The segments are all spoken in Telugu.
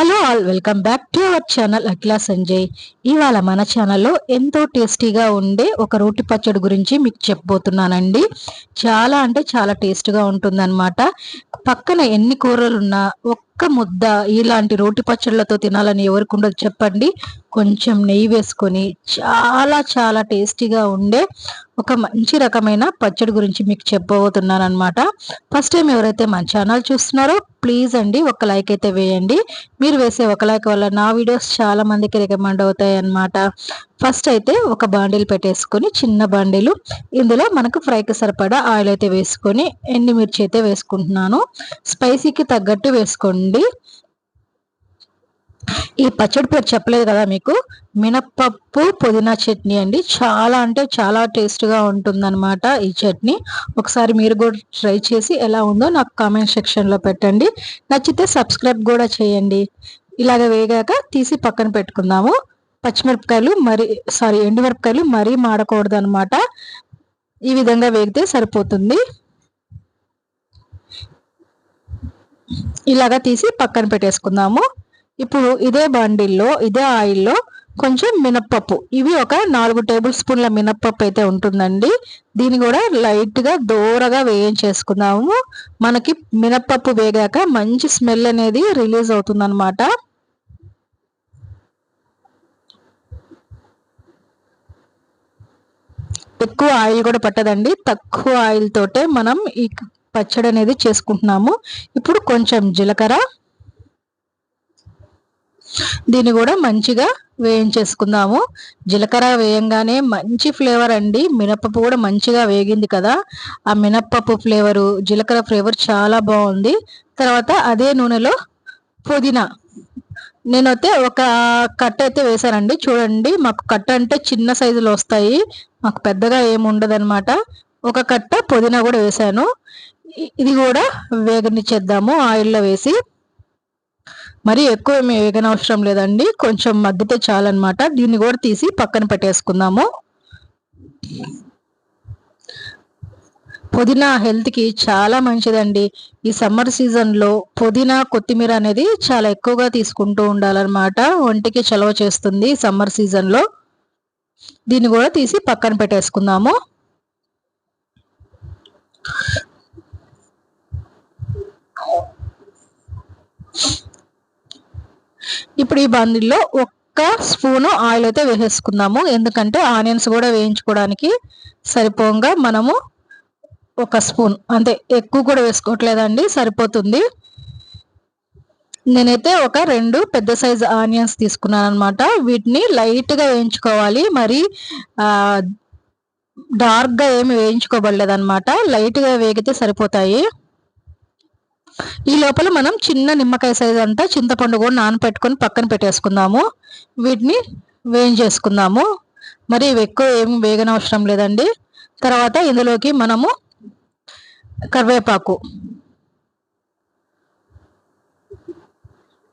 Hello all welcome back to our channel Atla Sanjay. ఇవాళ మన ఛానల్లో ఎంతో టేస్టీగా ఉండే ఒక రోటి పచ్చడి గురించి మీకు చెప్పబోతున్నానండి. చాలా అంటే చాలా టేస్ట్గా ఉంటుందన్నమాట. పక్కన ఎన్ని కూరలు ఉన్నా ఒక్క ముద్ద ఇలాంటి రోటి పచ్చళ్ళతో తినాలని ఎవరికి ఉండదు చెప్పండి. కొంచెం నెయ్యి వేసుకొని చాలా చాలా టేస్టీగా ఉండే ఒక మంచి రకమైన పచ్చడి గురించి మీకు చెప్పబోతున్నాను అనమాట ఫస్ట్ టైం ఎవరైతే మన ఛానల్ చూస్తున్నారో ప్లీజ్ అండి ఒక లైక్ అయితే వేయండి. మీరు వేసే ఒక లైక్ వల్ల నా వీడియోస్ చాలా మందికి రికమెండ్ అవుతాయి అన్నమాట ఫస్ట్ అయితే ఒక బాండిల్ పెట్టేసుకొని చిన్న బాండీలు ఇందులో మనకు ఫ్రైకి సరిపడా ఆయిల్ అయితే వేసుకొని ఎండుమిర్చి అయితే వేసుకుంటున్నాను. స్పైసీకి తగ్గట్టు వేసుకోండి. ఈ పచ్చడి పేరు చెప్పలేదు కదా మీకు? మినప్పప్పు పుదీనా చట్నీ అండి. చాలా అంటే చాలా టేస్ట్గా ఉంటుందన్నమాట ఈ చట్నీ. ఒకసారి మీరు కూడా ట్రై చేసి ఎలా ఉందో నాకు కామెంట్ సెక్షన్లో పెట్టండి. నచ్చితే సబ్స్క్రైబ్ కూడా చేయండి. ఇలాగ వేగాక తీసి పక్కన పెట్టుకుందాము. పచ్చిమిరపకాయలు మరి సారీ ఎండుమిరపకాయలు మరీ మాడకూడదు అనమాట ఈ విధంగా వేగితే సరిపోతుంది. ఇలాగా తీసి పక్కన పెట్టేసుకుందాము. ఇప్పుడు ఇదే బండిల్లో ఇదే ఆయిల్లో కొంచెం మినప్పప్పు. ఇవి ఒక నాలుగు టేబుల్ స్పూన్ల మినప్పప్పు అయితే ఉంటుందండి. దీన్ని కూడా లైట్గా దూరగా వేయించేసుకుందాము. మనకి మినప్పప్పు వేగాక మంచి స్మెల్ అనేది రిలీజ్ అవుతుందన్నమాట. ఎక్కువ ఆయిల్ కూడా పట్టదండి. తక్కువ ఆయిల్ తోటే మనం ఈ పచ్చడి అనేది చేసుకుంటున్నాము. ఇప్పుడు కొంచెం జీలకర్ర. దీన్ని కూడా మంచిగా వేయించేసుకుందాము. జీలకర్ర వేయంగానే మంచి ఫ్లేవర్ అండి. మినప్పప్పు కూడా మంచిగా వేగింది కదా. ఆ మినప్పప్పు ఫ్లేవరు జీలకర్ర ఫ్లేవర్ చాలా బాగుంది. తర్వాత అదే నూనెలో పుదీనా. నేనైతే ఒక కట్ట అయితే వేసానండి చూడండి మాకు కట్ట అంటే చిన్న సైజులో వస్తాయి. మాకు పెద్దగా ఏమి ఉండదు ఒక కట్ట పుదీనా కూడా వేసాను ఇది కూడా వేగనిచ్చేద్దాము ఆయిల్లో వేసి. మరి ఎక్కువ ఏమి వేగనవసరం లేదండి. కొంచెం మగ్గితే చాలన్నమాట. దీన్ని కూడా తీసి పక్కన పెట్టేసుకుందాము. పుదీనా హెల్త్కి చాలా మంచిదండి. ఈ సమ్మర్ సీజన్లో పుదీనా కొత్తిమీర అనేది చాలా ఎక్కువగా తీసుకుంటూ ఉండాలన్నమాట. ఒంటికి చలవ చేస్తుంది సమ్మర్ సీజన్లో. దీన్ని కూడా తీసి పక్కన పెట్టేసుకుందాము. ఇప్పుడు ఈ బండిల్లో ఒక్క స్పూను ఆయిల్ అయితే వేసేసుకుందాము. ఎందుకంటే ఆనియన్స్ కూడా వేయించుకోవడానికి సరిపోగా మనము ఒక స్పూన్ అంతే ఎక్కువ కూడా వేసుకోవట్లేదండి సరిపోతుంది. నేనైతే ఒక రెండు పెద్ద సైజు ఆనియన్స్ తీసుకున్నాను అనమాట వీటిని లైట్గా వేయించుకోవాలి. మరి డార్క్గా ఏమి వేయించుకోబడలేదు అనమాట లైట్గా వేగితే సరిపోతాయి. ఈ లోపల మనం చిన్న నిమ్మకాయ సైజు అంతా చింతపండు కూడా నానపెట్టుకొని పక్కన పెట్టేసుకుందాము. వీటిని వేయించేసుకుందాము మరి ఇవి ఎక్కువ ఏమి వేగనవసరం లేదండి. తర్వాత ఇందులోకి మనము కరివేపాకు.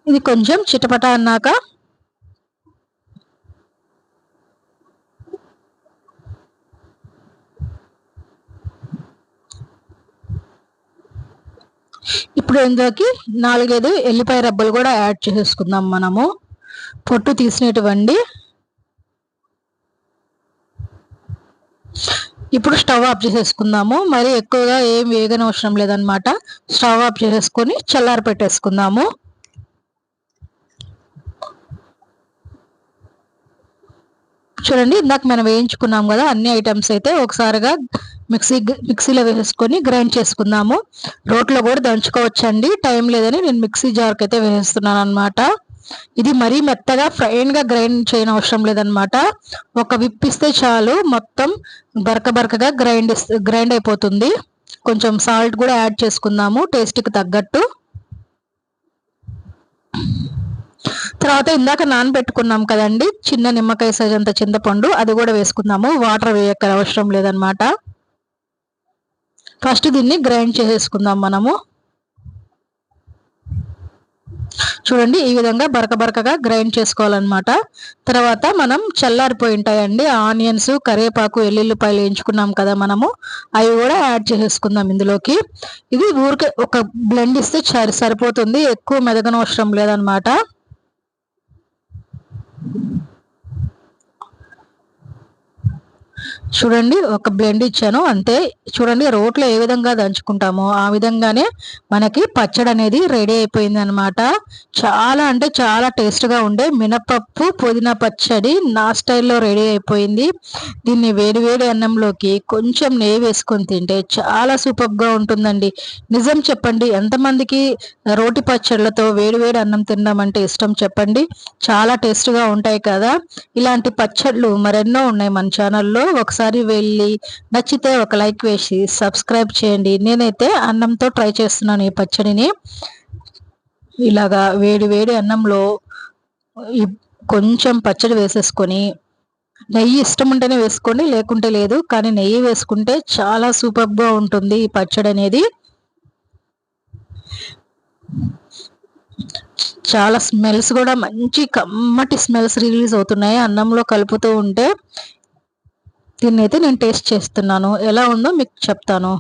ఇది కొంచెం చిటపట అన్నాక ఇప్పుడు ఇందులోకి నాలుగైదు ఎల్లిపాయ రబ్బలు కూడా యాడ్ చేసేసుకుందాం మనము. పొట్టు తీసినటువంటి ఇప్పుడు స్టవ్ ఆఫ్ చేసేసుకుందాము. మరి ఎక్కువగా ఏం వేగనవసరం లేదనమాట స్టవ్ ఆఫ్ చేసేసుకొని చల్లారి పెట్టేసుకుందాము. చూడండి ఇందాక మనం వేయించుకున్నాం కదా అన్ని ఐటమ్స్ అయితే ఒకసారిగా మిక్సీ మిక్సీలో వేసుకొని గ్రైండ్ చేసుకుందాము. రోట్లో కూడా దంచుకోవచ్చండి. టైం లేదని నేను మిక్సీ జార్కి అయితే వేసేస్తున్నాను అనమాట ఇది మరీ మెత్తగా ఫ్రైన్గా గ్రైండ్ చేయని అవసరం లేదనమాట ఒక విప్పిస్తే చాలు మొత్తం బరక బరకగా గ్రైండ్ గ్రైండ్ అయిపోతుంది. కొంచెం సాల్ట్ కూడా యాడ్ చేసుకుందాము టేస్ట్కి తగ్గట్టు. తర్వాత ఇందాక నానబెట్టుకున్నాం కదండి చిన్న నిమ్మకాయ సైజ్ అంత చింతపండు అది కూడా వేసుకుందాము. వాటర్ వేయక అవసరం లేదనమాట ఫస్ట్ దీన్ని గ్రైండ్ చేసేసుకుందాం మనము. చూడండి ఈ విధంగా బరక బరకగా గ్రైండ్ చేసుకోవాలన్నమాట. తర్వాత మనం చల్లారిపోయి ఉంటాయండి ఆనియన్స్ కరివేపాకు ఎల్లుల్లిపాయలు వేయించుకున్నాం కదా మనము. అవి కూడా యాడ్ చేసేసుకుందాం ఇందులోకి. ఇది ఊరికే ఒక బ్లెండ్ ఇస్తే సరిపోతుంది ఎక్కువ మెదగనవసరం లేదనమాట చూడండి ఒక బ్లెండ్ ఇచ్చాను. అంతే చూడండి రోట్లో ఏ విధంగా దంచుకుంటామో ఆ విధంగానే మనకి పచ్చడి అనేది రెడీ అయిపోయింది అనమాట చాలా అంటే చాలా టేస్ట్గా ఉండే మినపప్పు పుదీనా పచ్చడి నా స్టైల్లో రెడీ అయిపోయింది. దీన్ని వేడి వేడి అన్నంలోకి కొంచెం నెయ్యి వేసుకొని తింటే చాలా సూపర్గా ఉంటుందండి. నిజం చెప్పండి ఎంతమందికి రోటి పచ్చళ్ళతో వేడి వేడి అన్నం తినడం అంటే ఇష్టం చెప్పండి. చాలా టేస్ట్గా ఉంటాయి కదా. ఇలాంటి పచ్చళ్ళు మరెన్నో ఉన్నాయి మన ఛానల్లో ఒకసారి వెళ్ళి నచ్చితే ఒక లైక్ వేసి సబ్స్క్రైబ్ చేయండి. నేనైతే అన్నంతో ట్రై చేస్తున్నాను ఈ పచ్చడిని. ఇలాగా వేడి వేడి అన్నంలో కొంచెం పచ్చడి వేసేసుకొని నెయ్యి ఇష్టం ఉంటేనే వేసుకోండి లేకుంటే లేదు కానీ నెయ్యి వేసుకుంటే చాలా సూపర్గా ఉంటుంది ఈ పచ్చడి అనేది. చాలా స్మెల్స్ కూడా మంచి కమ్మటి స్మెల్స్ రిలీజ్ అవుతున్నాయి. అన్నంలో కలుపుతూ ఉంటే దీన్ని అయితే నేను టేస్ట్ చేస్తున్నాను. ఎలా ఉందో మీకు చెప్తాను.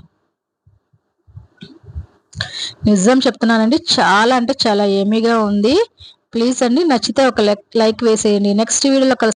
నిజం చెప్తున్నానండి చాలా అంటే చాలా ఏమీగా ఉంది. ప్లీజ్ అండి నచ్చితే ఒక లైక్ వేసేయండి. నెక్స్ట్ వీడియోలో కలిసి